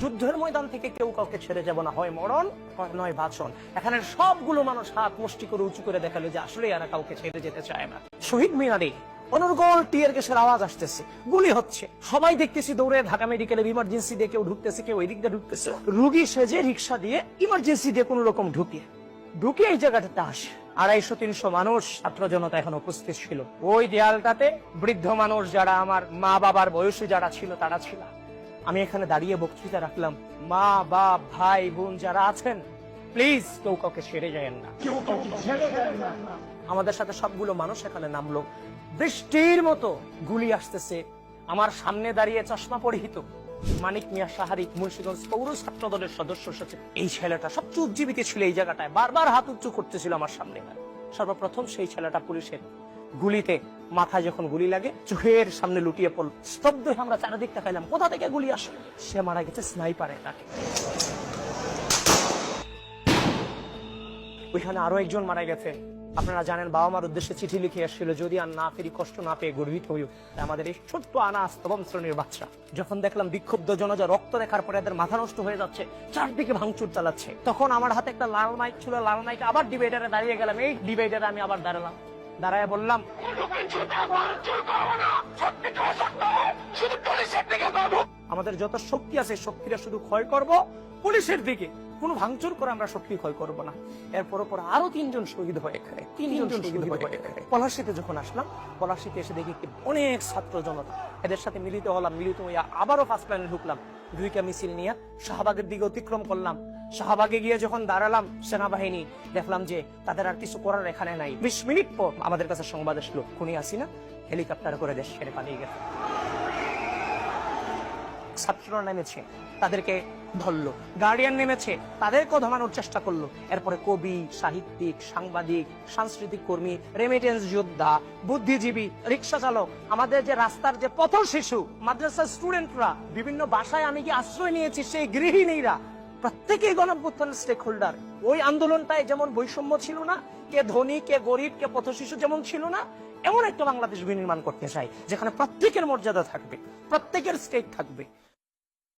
যুদ্ধের ময়দান থেকে কেউ কাউকে ছেড়ে যাব না। হয় মরণ নয় বাঁচন। এখানে সবগুলো মানুষ হাত মুষ্টি করে উঁচু করে দেখাল যে আসলে এরা কাউকে ছেড়ে যেতে চায় না। শহীদ মিনারে অনর্গল টিয়ার গ্যাসের আওয়াজ আসতেছে। গুলি হচ্ছে। সবাই দেখতেছি দৌড়ে ঢাকা মেডিকেলের ইমার্জেন্সি দিয়ে কেউ ঢুকতেছে, কেউ এদিক দিয়ে ঢুকতেছে। রুগী সেজে রিক্সা দিয়ে ইমার্জেন্সি দিয়ে কোন রকম ঢুকে ঢুকে এই জায়গাটাতে আসে। আড়াইশো তিনশো মানুষ ছাত্র জনতা এখন উপস্থিত ছিল। ওই দেয়ালটাতে বৃদ্ধ মানুষ যারা আমার মা বাবার বয়সী যারা ছিল তারা ছিল। আমি এখানে দাঁড়িয়ে বক্তৃতা রাখলাম। মা বাপ ভাই বোন যারা আছেন প্লিজ কেউ কাউকে ছেড়ে যায়েন না। আমাদের সাথে সবগুলো মানুষ এখানে নামলো। বৃষ্টির মতো গুলি আসতেছে। আমার সামনে দাঁড়িয়ে চশমা পরিহিত। মানিক মিয়া সাহারিক মুন্সিগঞ্জ পৌর ছাত্র দলের সদস্য সচিব। এই ছেলেটা সবচেয়ে উজ্জীবিত ছিল এই জায়গাটায়। বারবার হাত উঁচু করতেছিল আমার সামনে। সর্বপ্রথম সেই ছেলেটা পুলিশের গুলিতে মাথায় যখন গুলি লাগে, চোখের সামনে লুটিয়ে পড়ল। স্তব্ধ হয়ে আমরা চারিদিক তাকাইলাম। কোথা থেকে গুলি আসলো সে মারা গেছে স্নাইপারে তাকে। ওইখানে আরও একজন মারা গেছে। আপনারা জানেন বাবা মার উদ্দেশ্যে চিঠি লিখে এসেছিল, যদি আর না ফেরি, কষ্ট না পেয়ে গর্বিত হই আমাদের এই ছোট্ট আনা স্তবম শ্রেণির বাচ্চা, যখন দেখলাম বিক্ষুব্ধ জনজা রক্ত দেখার পরে এদের মাথা নষ্ট হয়ে যাচ্ছে, চারদিকে ভাঙচুর চালাচ্ছে, তখন আমার হাতে একটা লাল মাইক ছিল, লাল মাইক আবার ডিবেটারে দাঁড়িয়ে গেলাম। এই ডিবেটারে আমি আবার দাঁড়ালাম। দাঁড়ায় বললাম, আমাদের যত শক্তি আছে শক্তিটা শুধু ক্ষয় করব পুলিশের দিকে। কোনো ভাঙচুর করে আমরা শক্তি ক্ষয় করব না। এরপর পর আরও তিনজন শহীদ হয়ে এখানে তিনজন শহীদ হয়ে এখানে পলাশিতে যখন আসলাম পলাশিতে এসে দেখি অনেক ছাত্র জনতা। এদের সাথে মিলিত হলাম মিলিত হইয়া আবারও ফার্স্ট লাইনে ঢুকলাম। দুইটা মিছিল নিয়ে শাহবাগের দিকে অতিক্রম করলাম। শাহবাগে গিয়ে যখন দাঁড়ালাম সেনাবাহিনী দেখলাম যে তাদের আর কিছু করার এখানে নাই। বিশ মিনিট পর আমাদের কাছে সংবাদ আসলো খুনি আসি না হেলিকপ্টার করে দেশ ছেড়ে পালিয়ে গেছে। ছাত্ররা নেমেছে, তাদেরকে ধরলো। গার্ডিয়ান নেমেছে, তাদেরকেও ধমানোর চেষ্টা করল। এরপরে কবি, সাহিত্যিক, সাংবাদিক, সাংস্কৃতিক কর্মী রেমিটেন্স যোদ্ধা, বুদ্ধিজীবী, রিক্সা চালক, আমাদের যে রাস্তার যে পথ শিশু, মাদ্রাসার স্টুডেন্টরা বিভিন্ন বাসায় আমি কি আশ্রয় নিয়েছি সেই গৃহিণীরা প্রত্যেকেই গণঅভ্যুত্থানের স্টেক হোল্ডার ওই আন্দোলনটায় যেমন বৈষম্য ছিল না, কে ধনী, কে গরিব, কে পথ শিশু যেমন ছিল না, এমন একটা বাংলাদেশ বিনির্মাণ করতে চাই, যেখানে প্রত্যেকের মর্যাদা থাকবে, প্রত্যেকের স্টেট থাকবে।